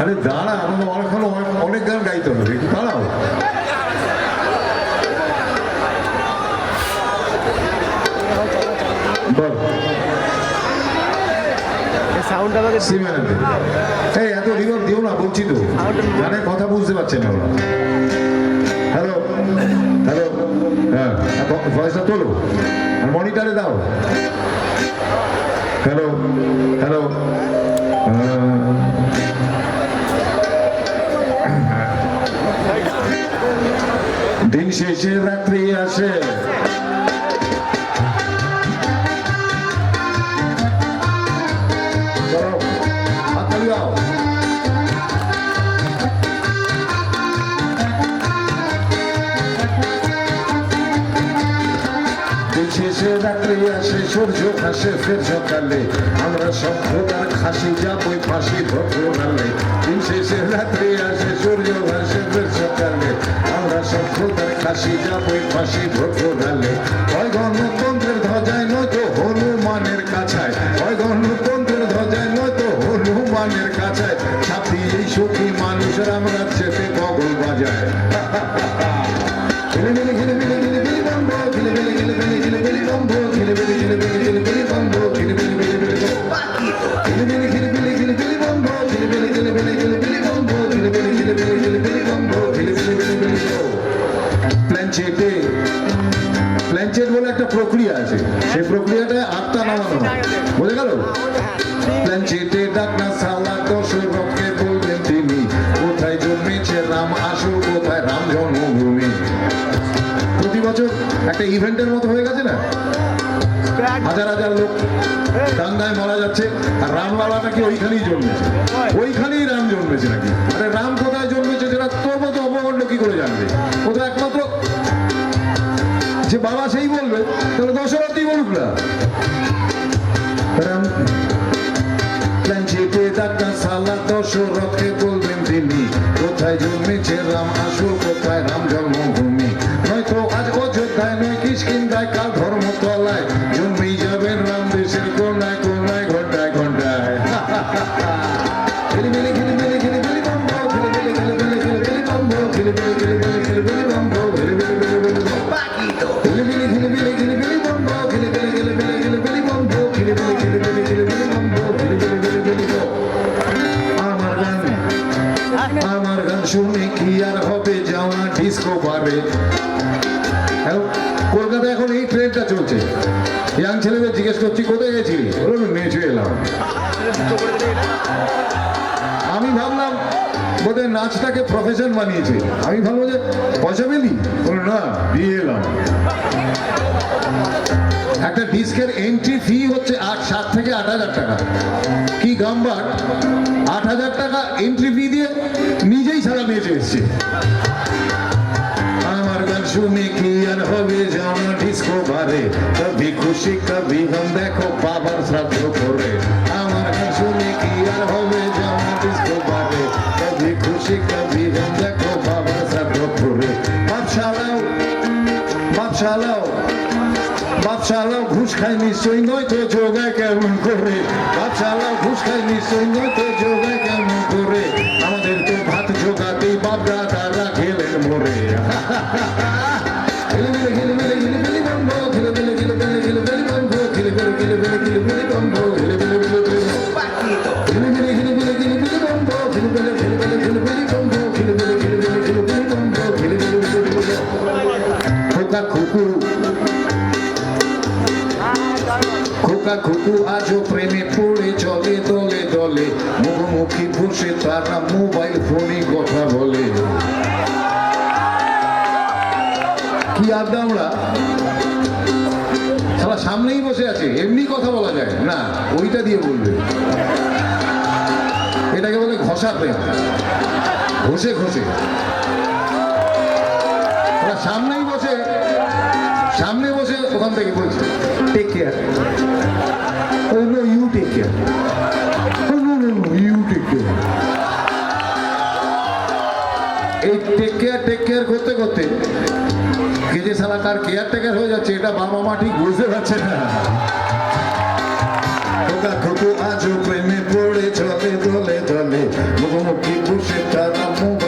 আরে দাঁড়া আমাদের অনেকক্ষণ অনেক অনেক গান গাইতে হবে একটু দাঁড়াও। বল। সাউন্ড আমাকে সিমেন্ট এই এত রিভার দিও না বলছি তো। গানের কথা বুঝতে পারছেন না ওরা। হ্যালো হ্যালো হ্যাঁ ভয়েসটা তোলো। আর মনিটারে দাও। হ্যালো হ্যালো দিন শেষে রাত্রি আসে। শেষে রাত্রি আসে, সূর্য হাসে ফের সকালে আমরা সভ্যতার খাসি যাবই ফাঁসি ভদ্র নালে দিন শেষে রাত্রি আসে, সূর্য হাসে ফের সকালে আমরা সভ্যতার খাসি যাবই ফাঁসি ভদ্র নালে হয় বোঝা গেল? একটা ইভেন্টের মতো হয়ে গেছে না? মারা যাচ্ছে, আর রামলালা নাকি ওইখানেই জন্মেছে? ওইখানেই রাম জন্মেছে আরে রাম কোথায় জন্মেছে সেটা তোর মতো অপগণ্ড কি করে জানবে? ও একমাত্র? যে বাবা সেই বলবে, তাহলে দশরথই বলুক না। রাম প্ল্যানচেটে ডাক্তার সালা দশরথকে বলবেন তিনি কোথায় জন্মেছে রাম আসল কোথায় রাম জন্মভূমি নয়তো আজ অযোধ্যায় নয় কিসকিন্দায় কাল ধর্মতলায় জন্মেই যাবেন রাম দেশের কোনায় কোনায় ঘন্টায় ঘন্টায় খিলিমিলি খিলিমিলি খিলিমিলি বম্ব খিলিমিলি খিলিমিলি খিলিমিলি বম্ব খিলিমিলি খিলিমিলি খিলিমিলি বম্ব খিলিমিলি খিলিমিলি আমার গান শুনে কি আর হবে যাওয়া ডিস্কো পাবে কলকাতা কলকাতায় এখন এই ট্রেনটা চলছে। ইয়াং ছেলেদের জিজ্ঞেস করছি, কোথায় গেছিলি? বলুন নেচে এলাম। আমি ভাবলাম, বোধহয় নাচটাকে প্রফেশন বানিয়েছে। আমি ভাবলাম যে, পয়সা পেলি? বলুন না এলাম একটা ডিস্কের এন্ট্রি ফি হচ্ছে আট, সাত থেকে আট হাজার টাকা। কি গাম্বার? আট হাজার টাকা এন্ট্রি ফি দিয়ে নিজেই সারা মেয়েছে এসছে। বাপ চালাও ঘুষ খায় নিশ্চয়ই নয় তো যোগা কেমন করে? বাচ্চারাও ঘুষ খায় নিশ্চয়ই নয় তো যোগা কেমন করে? আমাদেরকে ভাত খোকা খুকু আজও প্রেমে পড়ে চলে দলে দলে। মুখোমুখি বসে তারা মোবাইল ফোনে কথা বলে। কি আড্ডা আমরা? সারা সামনেই বসে আছে, এমনি কথা বলা যায়। না, ওইটা দিয়ে বলবে। এটাকে বলে ঘষা প্রেম। ঘষে ঘষে। সামনেই বসে, সামনে বসে ওখান থেকে বলছে take care Oh, no, you take care. Oh, no, no, no, you take care. এই টেক কেয়ার টেক কেয়ার করতে করতে কে যে সারা তার কেয়ার টেকার হয়ে যাচ্ছে এটা বাবা মা ঠিক বুঝতে পারছে না খোকা খোকো আজও প্রেমে পড়ে চলে দলে দলে মুখোমুখি বসে তারা মোবাইল